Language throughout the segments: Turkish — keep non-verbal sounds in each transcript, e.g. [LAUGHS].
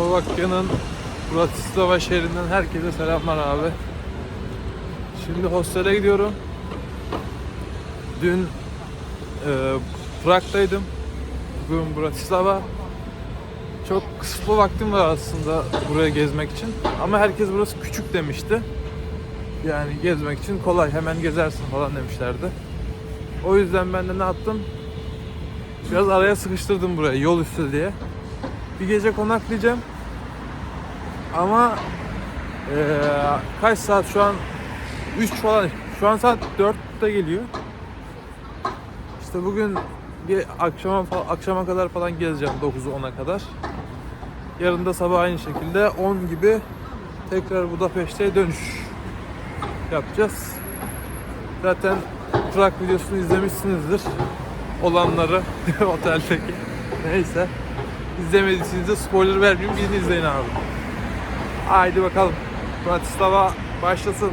Slovakya'nın Bratislava şehrinden herkese selamlar abi. Şimdi hostele gidiyorum. Dün e, Prag'daydım. Bugün Bratislava. Çok kısıtlı vaktim var aslında buraya gezmek için. Ama herkes burası küçük demişti. Yani gezmek için kolay, hemen gezersin falan demişlerdi. O yüzden ben de ne yaptım? Biraz araya sıkıştırdım buraya yol üstü diye. Bir gece konaklayacağım. Ama eee, kaç saat şu an 3 falan şu an saat 4'te geliyor. İşte bugün bir akşama akşama kadar falan gezeceğim 9'u 10'a kadar. Yarın da sabah aynı şekilde 10 gibi tekrar Budapeşte'ye dönüş yapacağız. Zaten Prag videosunu izlemişsinizdir. Olanları [LAUGHS] oteldeki. Neyse. İzlemediyseniz de spoiler vermeyeyim. Gidin izleyin abi. Haydi bakalım. Bratislava başlasın.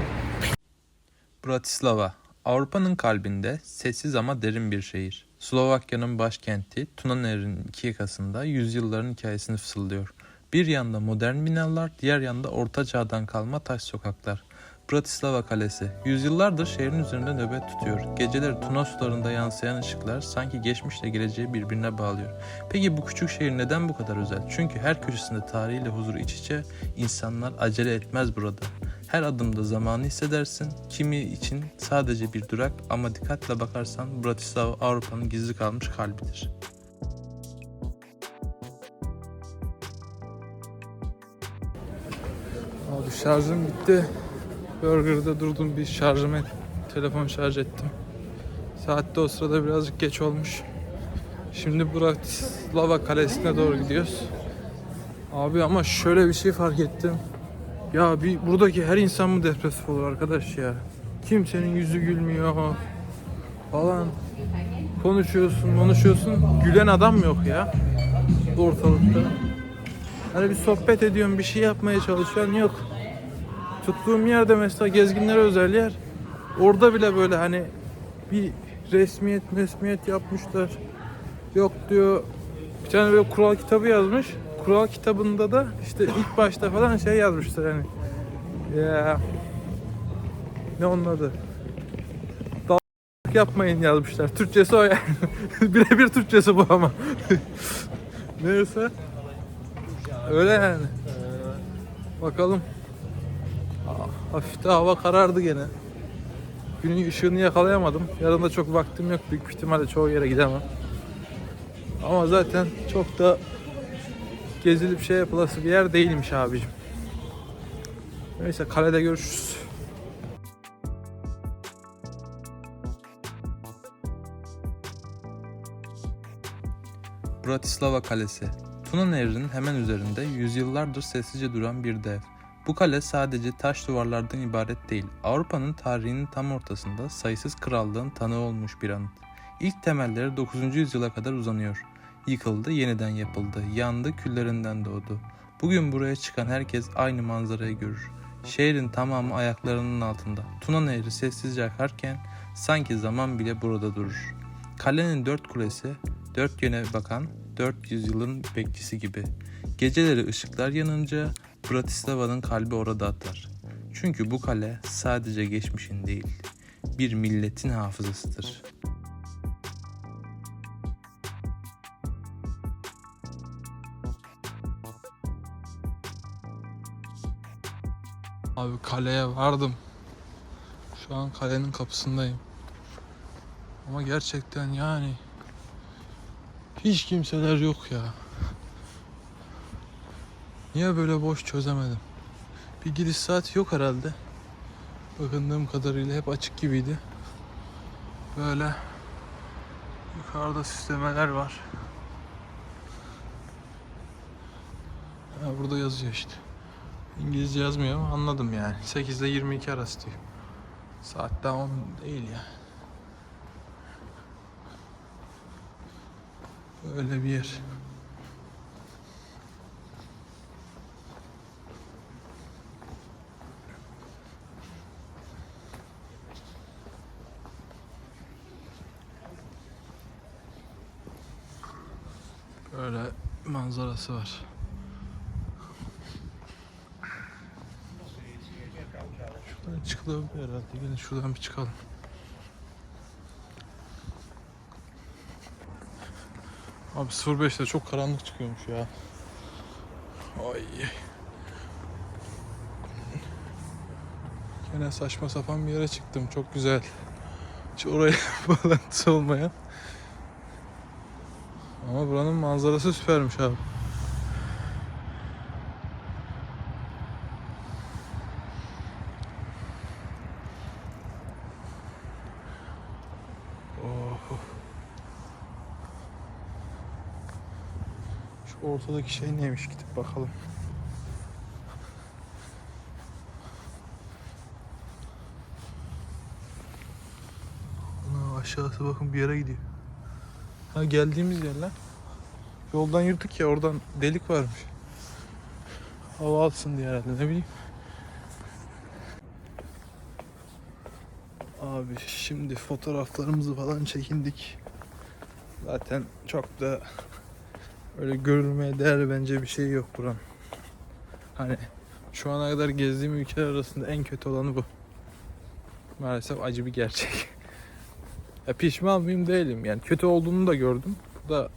Bratislava, Avrupa'nın kalbinde sessiz ama derin bir şehir. Slovakya'nın başkenti Tuna Nehri'nin iki yakasında yüzyılların hikayesini fısıldıyor. Bir yanda modern binalar, diğer yanda orta çağdan kalma taş sokaklar. Bratislava Kalesi, yüzyıllardır şehrin üzerinde nöbet tutuyor. Geceleri Tuna sularında yansıyan ışıklar sanki geçmişle geleceği birbirine bağlıyor. Peki bu küçük şehir neden bu kadar özel? Çünkü her köşesinde tarihiyle huzur iç içe, insanlar acele etmez burada. Her adımda zamanı hissedersin. Kimi için sadece bir durak ama dikkatle bakarsan Bratislava Avrupa'nın gizli kalmış kalbidir. Abi şarjım bitti. Burger'da durdum bir şarjımı telefon şarj ettim. Saat de o sırada birazcık geç olmuş. Şimdi Bratislava Kalesi'ne doğru gidiyoruz. Abi ama şöyle bir şey fark ettim. Ya bir buradaki her insan mı depresif olur arkadaş ya? Kimsenin yüzü gülmüyor falan. Konuşuyorsun, konuşuyorsun. Gülen adam yok ya ortalıkta. Hani bir sohbet ediyorum, bir şey yapmaya çalışan yok. Tuttuğum yerde mesela gezginlere özel yer. Orada bile böyle hani bir resmiyet resmiyet yapmışlar. Yok diyor bir tane böyle kural kitabı yazmış. Kural kitabında da işte ilk başta falan şey yazmışlar hani. Ya ne onun adı? Yapmayın yazmışlar. Türkçesi o yani. [LAUGHS] Birebir Türkçesi bu ama. [LAUGHS] Neyse. Öyle yani. Bakalım. Hafif de hava karardı gene. Günün ışığını yakalayamadım. Yarın da çok vaktim yok. Büyük ihtimalle çoğu yere gidemem. Ama zaten çok da gezilip şey yapılası bir yer değilmiş abicim. Neyse kalede görüşürüz. Bratislava Kalesi. Tuna Nehri'nin hemen üzerinde yüzyıllardır sessizce duran bir dev. Bu kale sadece taş duvarlardan ibaret değil, Avrupa'nın tarihinin tam ortasında sayısız krallığın tanığı olmuş bir anıt. İlk temelleri 9. yüzyıla kadar uzanıyor. Yıkıldı, yeniden yapıldı, yandı, küllerinden doğdu. Bugün buraya çıkan herkes aynı manzarayı görür. Şehrin tamamı ayaklarının altında. Tuna Nehri sessizce akarken sanki zaman bile burada durur. Kalenin dört kulesi, dört yöne bakan 400 yılın bekçisi gibi. Geceleri ışıklar yanınca Bratislava'nın kalbi orada atar. Çünkü bu kale sadece geçmişin değil, bir milletin hafızasıdır. Abi kaleye vardım. Şu an kalenin kapısındayım. Ama gerçekten yani hiç kimseler yok ya. Niye böyle boş çözemedim. Bir giriş saati yok herhalde. Bakındığım kadarıyla hep açık gibiydi. Böyle yukarıda süslemeler var. Ha, burada yazıyor işte. İngilizce yazmıyor ama anladım yani. 8 ile 22 arası diyor. Saat daha 10 değil ya. Böyle bir yer. manzarası var. Şuradan çıkılabilir herhalde. Gelin şuradan bir çıkalım. Abi 05'te çok karanlık çıkıyormuş ya. Ay. Yine saçma sapan bir yere çıktım. Çok güzel. Hiç oraya [LAUGHS] bağlantısı olmayan. Ama buranın manzarası süpermiş abi. Oh. Şu ortadaki şey neymiş gidip bakalım. Aşağısı bakın bir yere gidiyor. Ha geldiğimiz yer lan. Yoldan yürüdük ya oradan delik varmış. Hava alsın diye herhalde ne bileyim. Abi şimdi fotoğraflarımızı falan çekindik. Zaten çok da öyle görülmeye değer bence bir şey yok buranın. Hani şu ana kadar gezdiğim ülkeler arasında en kötü olanı bu. Maalesef acı bir gerçek. [LAUGHS] Ya pişman mıyım değilim yani kötü olduğunu da gördüm. Bu da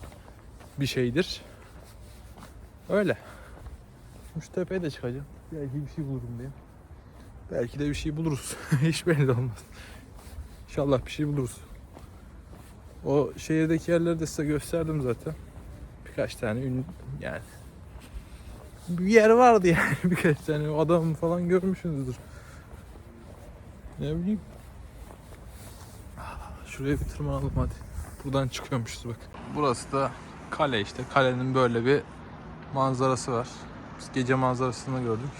bir şeydir. Öyle. Şu tepeye de çıkacağım. Belki bir şey bulurum diye. Belki de bir şey buluruz. [LAUGHS] Hiç belli olmaz. İnşallah bir şey buluruz. O şehirdeki yerleri de size gösterdim zaten. Birkaç tane ün yani bir yer vardı yani [LAUGHS] birkaç tane adam falan görmüşsünüzdür. Ne bileyim. Şuraya bir tırmanalım hadi. Buradan çıkıyormuşuz bak. Burası da kale işte. Kalenin böyle bir manzarası var. Biz gece manzarasını gördük.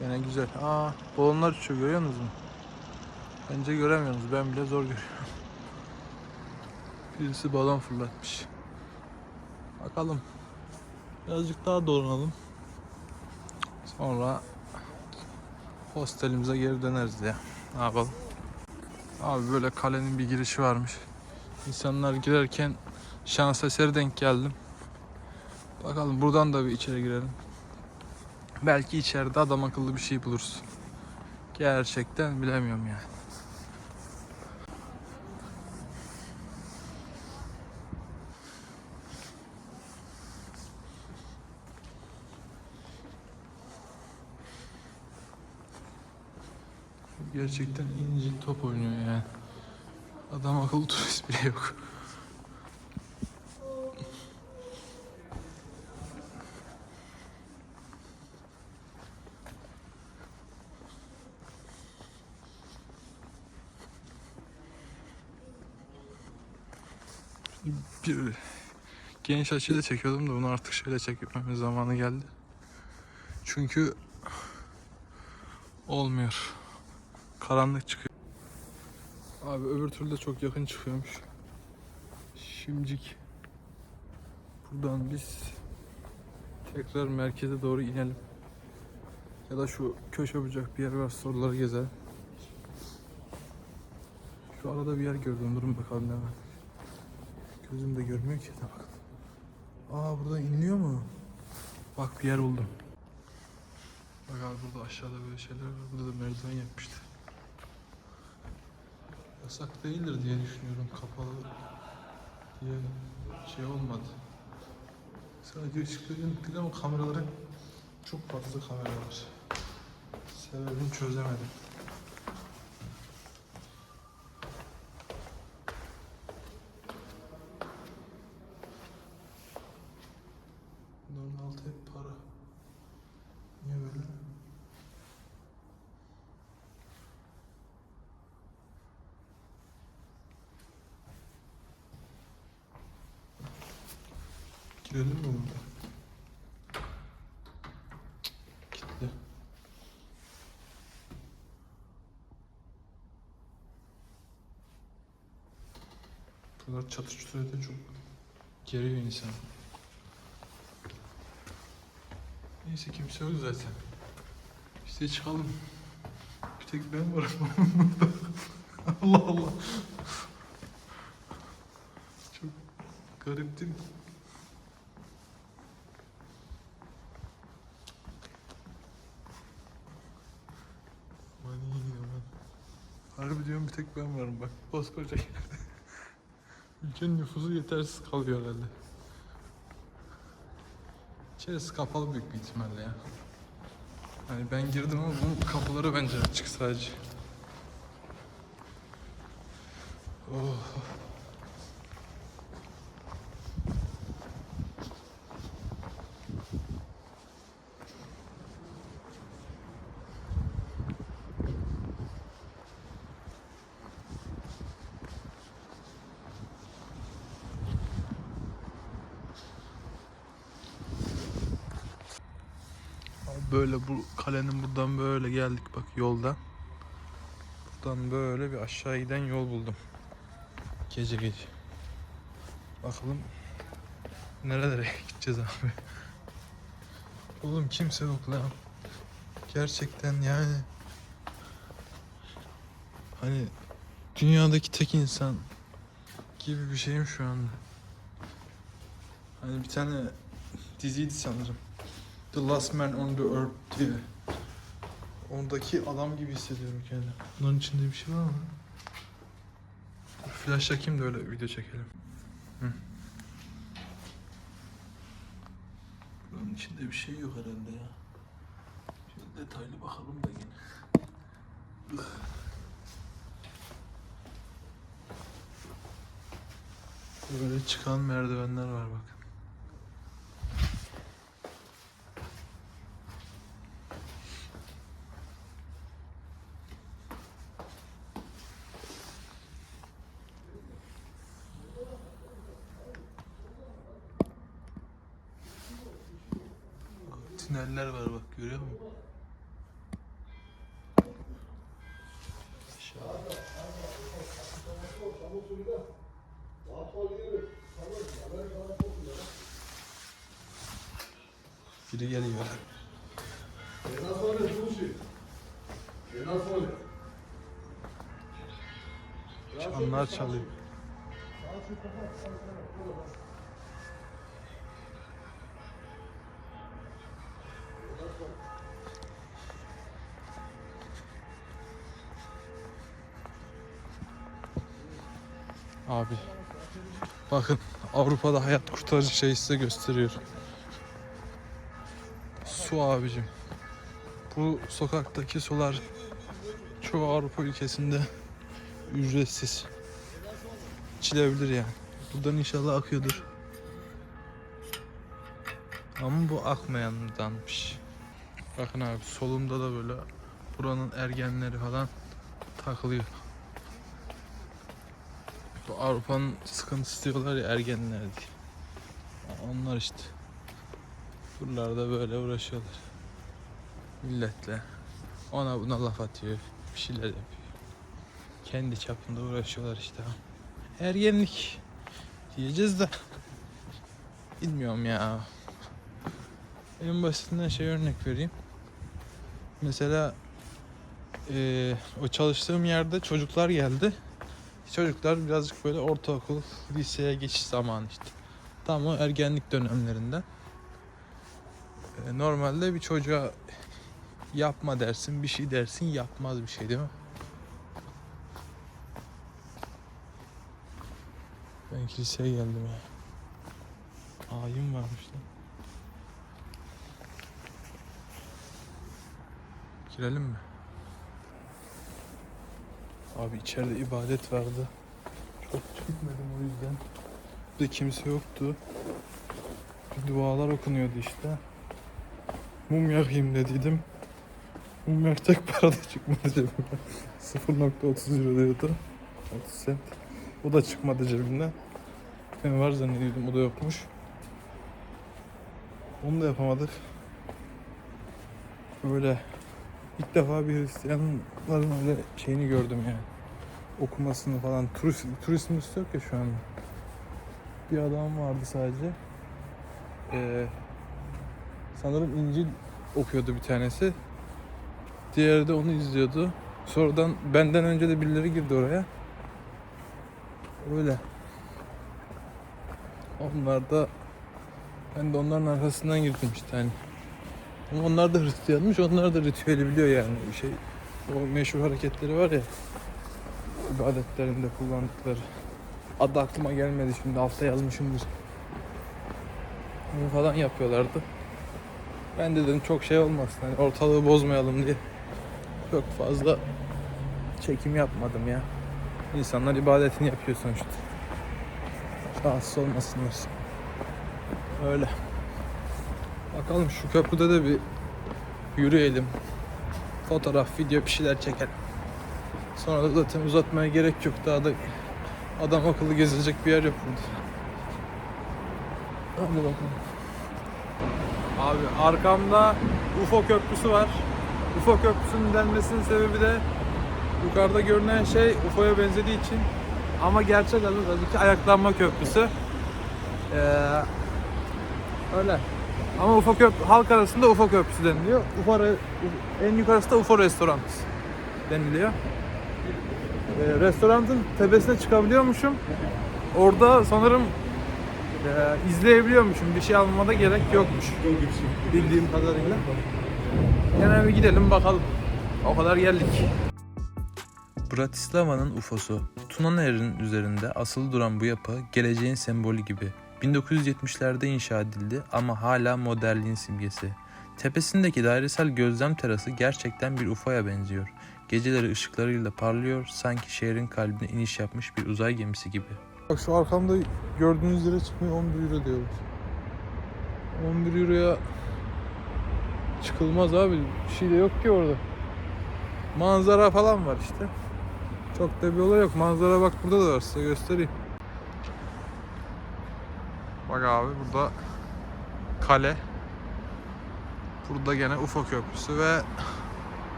Gene güzel. Aa, balonlar uçuyor görüyor musunuz? Bence göremiyorsunuz. Ben bile zor görüyorum. [LAUGHS] Birisi balon fırlatmış. Bakalım. Birazcık daha dolanalım. Sonra hostelimize geri döneriz ya. Ne yapalım? Abi böyle kalenin bir girişi varmış. İnsanlar girerken şans eseri denk geldim. Bakalım buradan da bir içeri girelim. Belki içeride adam akıllı bir şey buluruz. Gerçekten bilemiyorum yani. Gerçekten incil top oynuyor yani. Adam akıllı turist bile yok. Bir genç açıyla çekiyordum da bunu artık şöyle çekmemin zamanı geldi. Çünkü olmuyor. Karanlık çıkıyor. Abi öbür türlü de çok yakın çıkıyormuş. Şimdicik buradan biz tekrar merkeze doğru inelim. Ya da şu köşe bucak bir yer var soruları gezelim. Şu arada bir yer gördüm. Durun bakalım ne var. Gözüm de görmüyor ki. De. Aa burada iniliyor mu? Bak bir yer buldum. Bak abi burada aşağıda böyle şeyler var. Burada da merdiven yapmıştı. Yasak değildir diye düşünüyorum. Kapalı diye şey olmadı. Sadece ışıkları yanık değil ama kameraların çok fazla kamera var. Sebebini çözemedim. Bunların altı hep para. Niye böyle? Girelim mi burada? Gitti. Bunlar çatı çutur de çok geriyor insan. Neyse kimse yok zaten. Biz de çıkalım. Bir tek ben varım. [LAUGHS] Allah Allah. Çok garip değil mi? Aman iyi. Biliyorum bir tek ben varım bak. Koskoca yerde. Ülkenin nüfusu yetersiz kalıyor herhalde. İçerisi kapalı büyük bir ihtimalle ya. Hani ben girdim ama bunun kapıları bence açık sadece. Oh. Abi Böyle bu kalenin buradan böyle geldik bak yoldan. Buradan böyle bir aşağı giden yol buldum. Gece gece. Bakalım nerelere [LAUGHS] gideceğiz abi. Oğlum kimse yok lan. Gerçekten yani hani dünyadaki tek insan gibi bir şeyim şu anda. Hani bir tane diziydi sanırım. The Last Man on the Earth diye. Oradaki adam gibi hissediyorum kendimi. Bunların içinde bir şey var mı? Flash çekeyim de öyle video çekelim. Hı. Buranın içinde bir şey yok herhalde ya. Şöyle detaylı bakalım da yine. Böyle çıkan merdivenler var bak. Tüneller var bak görüyor musun? Biri geliyor. Çanlar çalıyor. Abi. Bakın Avrupa'da hayat kurtarıcı şey size gösteriyor. Su abicim. Bu sokaktaki sular çoğu Avrupa ülkesinde ücretsiz. İçilebilir yani. Buradan inşallah akıyordur. Ama bu akmayandanmış. Bakın abi solumda da böyle buranın ergenleri falan takılıyor. Bu Avrupa'nın sıkıntısı diyorlar ya ergenler diye. Onlar işte. Buralarda böyle uğraşıyorlar. Milletle. Ona buna laf atıyor. Bir şeyler yapıyor. Kendi çapında uğraşıyorlar işte. Ergenlik diyeceğiz de bilmiyorum ya. En basitinden şey örnek vereyim. Mesela eee, o çalıştığım yerde çocuklar geldi. Çocuklar birazcık böyle ortaokul, liseye geçiş zamanı işte. Tam o ergenlik dönemlerinde. Ee, Normalde bir çocuğa yapma dersin, bir şey dersin, yapmaz bir şey değil mi? Ben kiliseye geldim ya. Ayin varmış lan. Girelim mi? Abi içeride ibadet vardı. Çok gitmedim o yüzden. Burada kimse yoktu. Bir dualar okunuyordu işte. Mum yakayım dediydim. Mum yakacak para da [LAUGHS] çıkmadı cebimden. 0.30 euro diyordu. 30 cent. O da çıkmadı cebimden. Ben var zannediyordum o da yokmuş. Onu da yapamadık. Böyle ilk defa bir Hristiyanların öyle şeyini gördüm yani. Okumasını falan. Turist, turist mürist yok ya şu an. Bir adam vardı sadece. Ee, sanırım İncil okuyordu bir tanesi. Diğeri de onu izliyordu. Sonradan benden önce de birileri girdi oraya. Öyle. Onlar da ben de onların arkasından girdim işte hani. Ama onlar da Hristiyanmış, onlar da ritüeli biliyor yani şey. O meşhur hareketleri var ya. İbadetlerinde kullandıkları. Adı aklıma gelmedi şimdi altta yazmışımdır. Bunu falan yapıyorlardı. Ben de dedim çok şey olmasın hani ortalığı bozmayalım diye. Çok fazla çekim yapmadım ya. İnsanlar ibadetini yapıyor sonuçta. Rahatsız olmasınlar. Öyle. Bakalım şu köprüde de bir yürüyelim. Fotoğraf, video bir şeyler çekelim. Sonra da zaten uzatmaya gerek yok. Daha da adam akıllı gezilecek bir yer yok burada. Hadi bakalım. Abi arkamda UFO köprüsü var. UFO köprüsünün denmesinin sebebi de yukarıda görünen şey UFO'ya benzediği için ama gerçek adı tabii ki ayaklanma köprüsü. Ee, öyle. Ama UFO köprü, halk arasında UFO köprüsü deniliyor. UFO, en yukarısı da UFO restoran deniliyor. Ee, restoranın tepesine çıkabiliyormuşum. Orada sanırım e, izleyebiliyormuşum. Bir şey almama gerek yokmuş. Bildiğim kadarıyla. Yine bir gidelim bakalım. O kadar geldik. Bratislava'nın UFO'su. Tuna Nehri'nin üzerinde asılı duran bu yapı geleceğin sembolü gibi. 1970'lerde inşa edildi ama hala modernliğin simgesi. Tepesindeki dairesel gözlem terası gerçekten bir UFO'ya benziyor. Geceleri ışıklarıyla parlıyor, sanki şehrin kalbine iniş yapmış bir uzay gemisi gibi. Bak şu arkamda gördüğünüz yere çıkmıyor 11 euro diyorlar. 11 euroya çıkılmaz abi. Bir şey de yok ki orada. Manzara falan var işte. Çok da bir olay yok. Manzara bak burada da var size göstereyim. Bak abi burada kale. Burada gene UFO köprüsü ve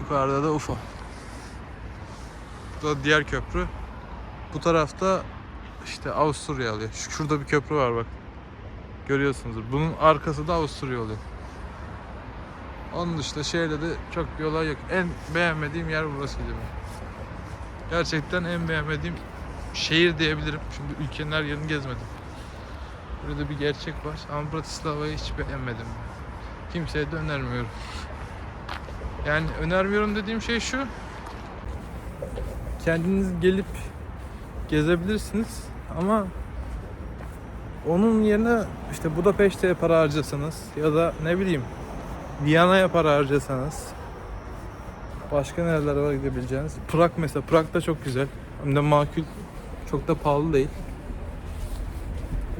yukarıda da UFO. Burada diğer köprü. Bu tarafta işte Avusturya alıyor. Şu- Şurada bir köprü var bak. Görüyorsunuzdur. Bunun arkası da Avusturya oluyor. Onun dışında şehirde de çok bir olay yok. En beğenmediğim yer burasıydı benim. Gerçekten en beğenmediğim şehir diyebilirim. Çünkü ülkenin her yerini gezmedim. Burada bir gerçek var ama Bratislava'yı hiç beğenmedim. Kimseye de önermiyorum. Yani önermiyorum dediğim şey şu. Kendiniz gelip gezebilirsiniz ama onun yerine işte Budapeşte'ye para harcasanız ya da ne bileyim Viyana'ya para harcasanız başka nereler var gidebileceğiniz. Prag mesela. Prag da çok güzel. Hem de makul. Çok da pahalı değil.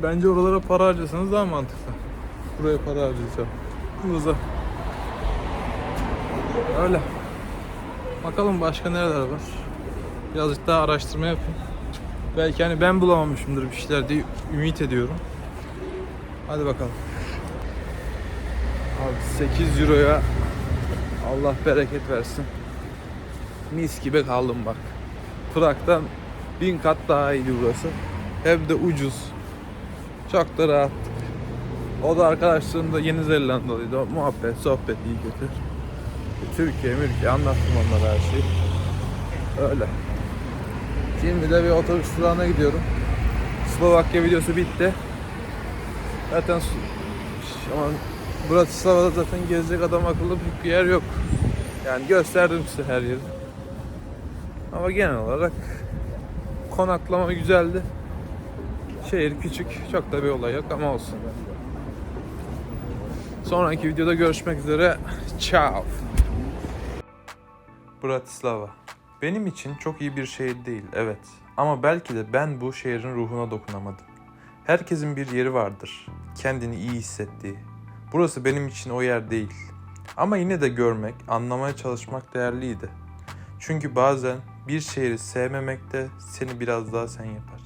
Bence oralara para harcasanız daha mantıklı. Buraya para harcayacağım. Hızlı. Öyle. Bakalım başka nereler var. Birazcık daha araştırma yapayım. Belki hani ben bulamamışımdır bir şeyler diye ümit ediyorum. Hadi bakalım. Abi 8 euroya Allah bereket versin. Mis gibi kaldım bak. Prag'dan bin kat daha iyiydi burası. Hem de ucuz. Çok da rahat. O da arkadaşlarım da Yeni Zelandalıydı. Muhabbet, sohbet iyi kötü. Türkiye, Mürkiye anlattım onlara her şeyi. Öyle. Şimdi de bir otobüs durağına gidiyorum. Slovakya videosu bitti. Zaten ama Bratislava'da zaten gezecek adam akıllı bir yer yok. Yani gösterdim size her yeri. Ama genel olarak konaklama güzeldi. Şehir küçük, çok da bir olay yok ama olsun. Sonraki videoda görüşmek üzere. Ciao. Bratislava. Benim için çok iyi bir şehir değil, evet. Ama belki de ben bu şehrin ruhuna dokunamadım. Herkesin bir yeri vardır. Kendini iyi hissettiği. Burası benim için o yer değil. Ama yine de görmek, anlamaya çalışmak değerliydi. Çünkü bazen bir şehri sevmemek de seni biraz daha sen yapar.